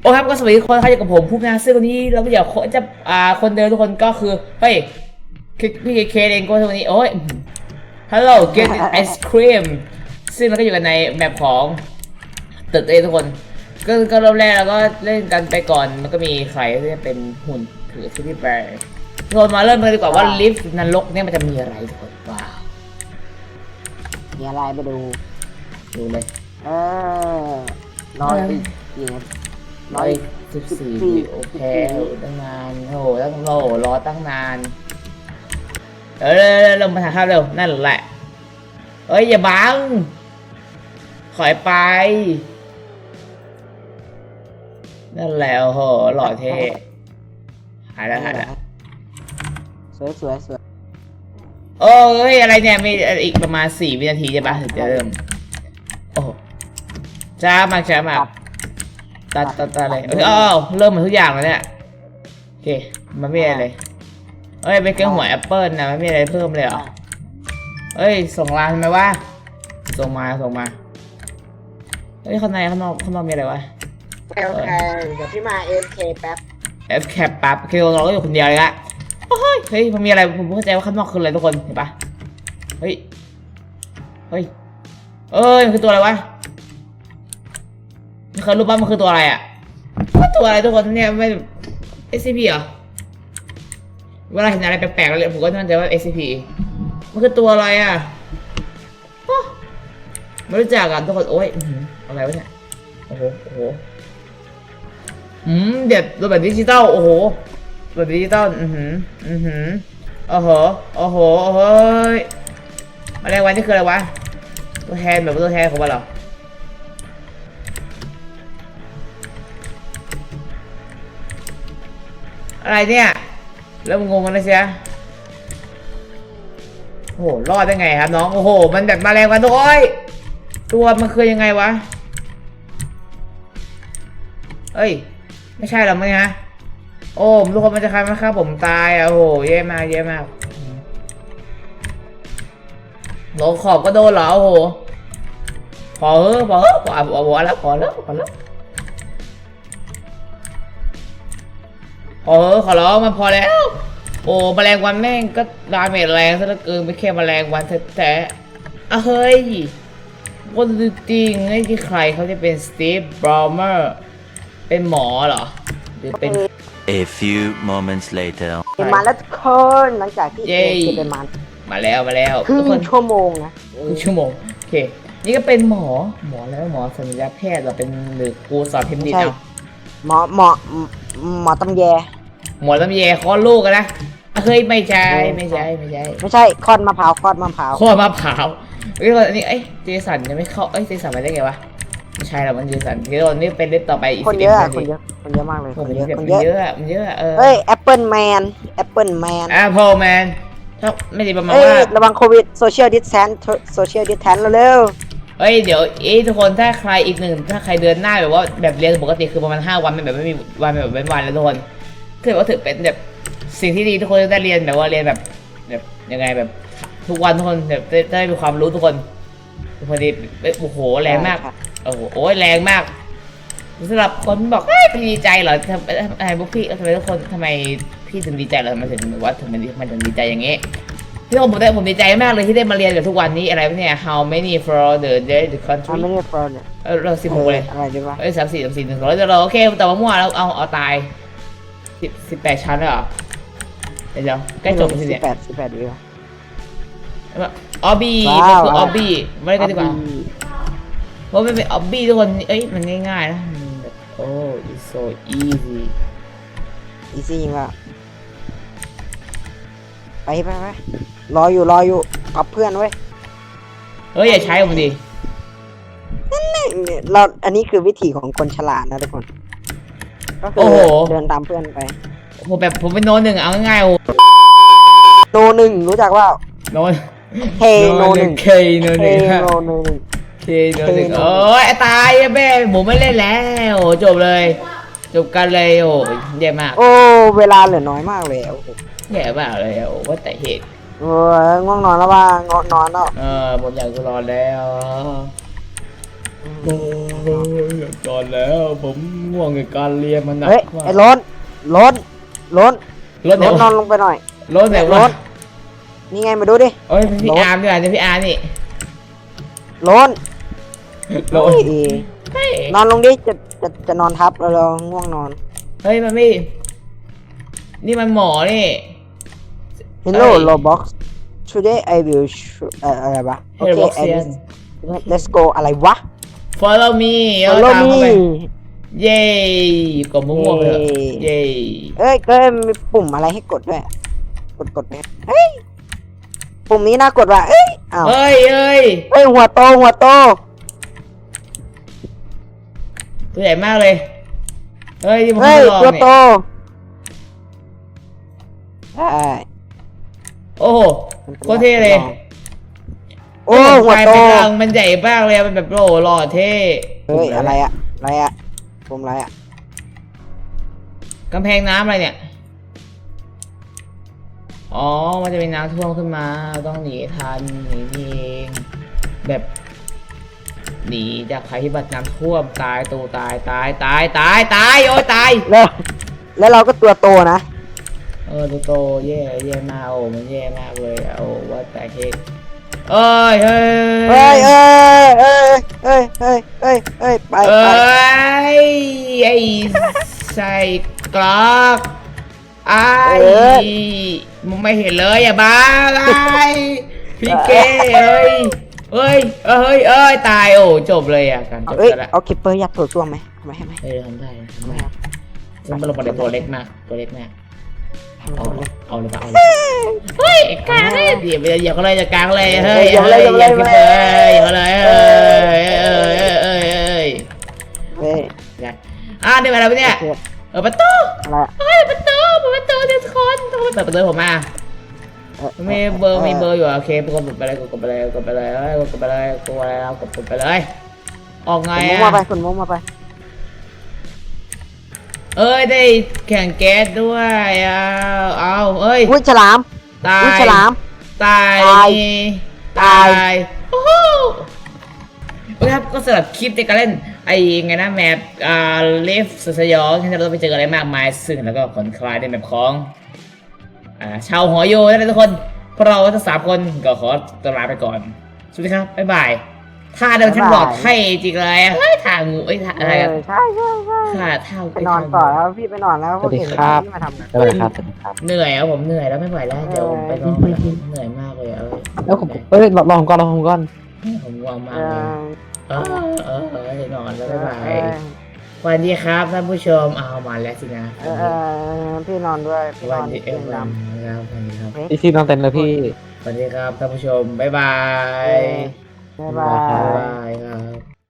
โอ้ครับก็สวัสดีทุกคนครับอยู่กับผมผู้นาซึ่งวันนี้เราก็อยากคนจะอ่าคนเดิมทุกคนก็คือเฮ้ยคือพี่เคเองก็วันนี้โอ้ย Hello get ice cream ซึ่งเราก็อยู่กันในแมปของตึกเองทุกคนก็ก็เริ่มแรกเราก็เล่นกันไปก่อนมันก็มีใครที่จะเป็นหุ่นถือซิตี้แบร์ทุกคนมาเริ่มกันดีกว่าว่าลิฟต์นรกเนี่ยมันจะมีอะไรทุกคนว้าวมีอะไรไปดูดูเลยเออร้อยอีกกี่นาที ร้อยสิบสี่โอเคตั้งนานโอ้โหตั้งโลรอตั้งนานเออเร็วเร็วเร็วมาถ่ายภาพเร็วนั่นแหละ เอ้ยอย่าบังขอยไป นั่นแหละโอ้โหหล่อเท่หายแล้วหายแล้วสวยสวยสวยโอ้ยอะไรเนี่ยมีอีกประมาณสี่วินาทีใช่ปะถึงจะเริ่มโอ้โหช้ามากช้ามาก ตัดตัดตัดเลยเอ้ยอ้าวเริ่มหมดทุกอย่างแล้วเนี่ยโอเคมันไม่มีอะไรเลยเอ้ยเป็นแก้วหัวแอปเปิลนะมันไม่มีอะไรเพิ่มเลยเหรอเอ้ยส่งไลน์ทำไมวะส่งมาส่งมาเอ้ยข้างในข้างนอกข้างนอกมีอะไรวะโอเคเดี๋ยวพี่มาเอฟเคแป๊บแอปแคปปั๊บคือเราก็อยู่คนเดียวเลยละโอ้ยเฮ้ยมันมีอะไรผมเข้าใจว่าข้างนอกคืออะไรทุกคนเห็นปะเฮ้ยเฮ้ยเอ้ยมันคือตัวอะไรวะ เคยรู้ป่ะมันคือตัวอะไรอะตัวอะไรทุกคนเนี่ยไม่ SCP เหรอเวลาเห็นอะไรแปลกๆเลยผมก็มั่นใจว่า SCP มันคือตัวอะไรอะไม่รู้จักอะทุกคนโอ้ยอะไรวะเนี่ยโอ้โหโอ้โหอืมเด็ดตัวแบบดิจิตอลโอ้โหแบบดิจิตอลอือหืออือหือโอ้โหโอ้โหเฮ้ยแมลงวันนี่คืออะไรวะตัวแทนแบบตัวแทนของมันเหรอ อะไรเนี่ย เริ่มงงกันแล้วเชียโอ้โห รอดได้ไงครับน้อง โอ้โห มันแบบแมลงวันตัวโอ้ย ตัวมันคือยังไงวะ เอ้ย ไม่ใช่หรอกมั้งฮะ โอ้ทุกคนมันจะใครมาฆ่าผมตายอะโอ้โหเย่มากเย่มากโหลขอบก็โดนเหรอโอ้โหพอเออพอเออพอพอพอแล้วพอแล้วพอแล้ว พอเออขอร้องมันพอแล้ว โอ้แมลงวันแม่งก็ดาเมจแรงซะเหลือเกินไม่แค่แมลงวันแท้ๆอะเฮ้ยคนจริงไอ้ที่ใครเขาจะเป็นสตีฟบรอเมอร์เป็นหมอเหรอ หรือเป็น A few moments later. เป็นมาแล้วทุกคนหลังจากที่เย้เอฟเคเป็นมามาแล้วมาแล้วครึ่ทุกงคนชั่วโมงนะครึ่งชั่วโมงโอเค นี่ก็เป็นหมอหมอแล้วหมอสัญญาแพทย์เราเป็นหรือครูสอนเทคนิคเอา หมอหมอหมอตำแย หมอลำแยคลอดลูกกันนะอะเฮ้ยไม่ใช่ไม่ใช่ไม่ใช่ไม่ใช่คอนมะพร้าวคอนมะพร้าวข้อมะพร้าวเฮ้ยอันนี้เอ้ยเจสันยังไม่เข้าเอ้ยเจสันมาได้ไงวะไม่ใช่หรอกมันเจสันเดี๋ยวนี่เป็นเล่นต่อไปอีกคนเยอะอะ11คนเยอะคนเยอะมากเลยคคนนเยเยอะอะคนมันเยอะเยอะมันเยอะเออเอ้ยแอปเปิลแมนแอปเปิลแมนแอปเปิลแมนถ้าไม่ได้ประมาณเอ้ยว่าระวังโควิดโซเชียลดิสแทนโซเชียลดิสแทนเร็ว เฮ้ยเดี๋ยวเอ้ยทุกคนถ้าใครอีกหนึ่งถ้าใครเดือนหน้าแบบว่าแบบเรียนปกติคือประมาณห้าวันไม่แบบไม่มีวันแบบเว้นวันแล้วทุกคนถือว่าถือเป็นแบบสิ่งที่ดีทุกคนจะได้เรียนแบบว่าเรียนแบบแบบยังไงแบบทุกวันทุกคนแบบได้ได้มีความรู้ทุกคนพอดีเอ้ยโอ้โหๆแรงมากโอ้โหโอ้ยแรงมากสำหรับคนบอกเอ้ยพี่ดีใจเหรอทำทำไมพวกพี่ทำไมทุกคนทำไมพี่ถึงดีใจเหรอทำไมถึงแบบว่าถึงมันมันถึงดีใจอย่างงี้ พี่ผมได้ผมดีใจมากเลยที่ได้มาเรียนแบบทุกวันนี้อะไรวะเนี่ย how many for the day the ทำ country ไม่ได้โปรเนี่ยเออเราสิบหกเลยอะไรดีวะเอ้ยสามสี่สามสี่หนึ่งสองแล้วเราโอเคแต่ว่ามั่วแล้วเอาเอาตายสิบสิบแปดชั้นแล้วเหรอเดี๋ยวเดี๋ยวใกล้จบแล้วสิสิเนี่ยบแปดสิบแปดดีวะออบบี้ว้าวมันคืออว้าวอบบี้ไม่ได้กันดีกว่าเพราะมันเป็นออบบี้ทุกคนเอ้ยมันง่ายๆนะมันแบบโอ้ it's so easy อีซี่จริงว่ะ ไปไปไปรออยู่รออยู่กับเพื่อนเว้ยเฮ้ยอย่าใช้ผมดิเราอันนี้คือวิธีของคนฉลาดนะทุกคน ก็คืโอ้โห เดินตามเพื่อนไป ผมแบบผมเป็นโนนหนึ่งเอาง่ายๆโอ้โนหนึ่งรู้จักว่าโนนเคโนหนึ่งเคโนหเคนึ่งโนหนึ่ง เคโนหนึ่งโอ้ยตายแม่ผมไม่เล่นแล้วโอ้จบเลย จบกันเลยโอ้ยแย่มาก โอ้ เวลาเหลือน้อยมากเลยโอ้โห แย่มากเลยโอ้ว่าแต่เหตุเออง่วงนอนแล้วว่าง่วงนอนแล้วเออผมอยากจะนอนแล้วโอ้ยก่อนแล้ว ผมง่วงกับการเรียนมันหนักเฮ้ยมากไอ้ล้นล้นล้นรถไหนล้นนอวะนลงไปหน่อยรถไหนล้วะนนี่ไงมาดูดิเอ้ยพี่รถอาร์มดีกว่าเนี่ยพี่อาร์มนี่ล้นรถดีเฮ้ยนอนลงดิจะจะจะนอนทับเราเราง่วงนอน เฮ้ยมันไม่ นี่มันหมอนี่ Hello เอ้ย Roblox Today I will show เอ่ออะไรวะ Hey Roboxian let's- let's go อะไรวะ follow me เออ Follow ตามเข้า me ไปเย้กดม่วงๆไปเถอะเย้ เย้เอ้ยก็มีปุ่มอะไรให้กดด้วย กดกดเนี่ยเฮ้ย ปุ่มนี้น่ากดว่ะเอ้ยอ้าวเฮ้ยเฮ้ยเฮ้ยหัวโตหัวโต ตัวใหญ่มากเลยเฮ้ยนี่มันเฮ้ยทดลองตัวนี่โตใช่ โอ้โหโคตรเท่เลยโอ้หัวกลายโตเป็นรังมันใหญ่มากเลยอะมันแบบโอ้โหหล่อเท่เฮ้ยอะไรอะอะไรอะปุ่มอะไรอะกำแพงน้ำอะไรเนี่ย อ๋อ มันจะเป็นน้ำท่วมขึ้นมา ต้องหนีทันหนีนี่เองแบบหนีจากภัยพิบัติน้ำท่วมตายตูตายตายตายตายตายโอ้ยตายแล้วแล้วเราก็ตัวโตนะ เออดูโตแย่แย่มากโอ้มันแย่มากเลยอะโอ้ว่าแต่เฮกเอ้ยเฮ้เฮ้ยยเอ้ยเอ้ยเอ้ยเอ้ยเอ้ยเอ้ยไปเอ้ไปยไอ้ใส่กรอกไอ้มึงไม่เห็นเลยอย่าบ้าอะไรพี่เก้เอ้ยเอ้ยเอ้ยเอ้ยตายโอ้จบเลยอะการจบเอ้ยซะละเอาคิปเปอร์ยัดตัวช่วงไหมทำไมให้ไหมเฮ้ยทำได้ทำได้ซึ่งมันลงมาในตัวเล็กมากตัวเล็กมาก เอาเอาเลยปะเอาเลยเฮ้ยกลางเลยเดี๋ยวอย่าก็เลยอย่ากลางเลยเฮ้ยอย่าเลยอย่าคิดเลยอย่าเลยเอ้ยเอ้ยเอ้ยเอ้ยเฮ้ยอะได้มาแล้วปะเนี่ยโอเคเออประตูอะไรอะเฮ้ยประตูเปิดประตูทุกคนทุกคนเปิดประตูผมมาเอ่อมีเบอร์มีเบอร์อยู่โอเคกดไปเลยกดไปเลยกดไปเลยเอ้ยกดไปเลยกดไปเลยกดไปเลยออกไงคุณมุ้งมาไปอะคุณมุ้งมาไป เอ้ยได้แข่งแก๊สด้วยเอาเอาเอ้ยอุ้ยฉลามตาอุ้ยยฉลาม ตายตายนี่ตายตายโอ้โหโอเคครับก็สำหรับคลิปในการเล่นไอ้ไงนะแมปอ่าเลฟสดสยองที่เราต้องไปเจออะไรมากมายซึ่งแล้วก็ผ่อนคลายในแมปของอ่าชาวหัวโยนะทุกคนพวกเราทั้งสามคนก็ขอตัวลาไปก่อนสวัสดีครับบ๊ายบาย ท่าเดินฉันบอกให้จริงเลยอะเฮ้ยท่างูเอ้ยท่าเออะไรกันอใช่ใช่ใช่ท่าท่าไปนอนต่อแล้วพี่ไปนอนแล้วพวกเห็นพี่มาทำสวัสดีครับสวัสดีครับ เหนื่อยอะผมเหนื่อยแล้วไม่ไหวแล้วเดี๋ยวผมไปนอนแล้วเหนื่อยมากเลยอะเอ้ยแล้วผมเอ้ยรอรอผมก่อนรอผมก่อน ผมง่วงมากเอเลยอเออเออเออนอนแล้วเอบ๊ายอบายเออสวัสดีครับท่านผู้ชมเอามาแล้วสินะเออเออพี่นอนด้วยพี่นวัอนนดีเตีเอ็ยมงดครับสวัสดีครับพี่ซีนอนเต็นเลยพี่ สวัสดีครับท่านผู้ชม บ๊ายบายำบ๊ายบา บ๊ายบายครับ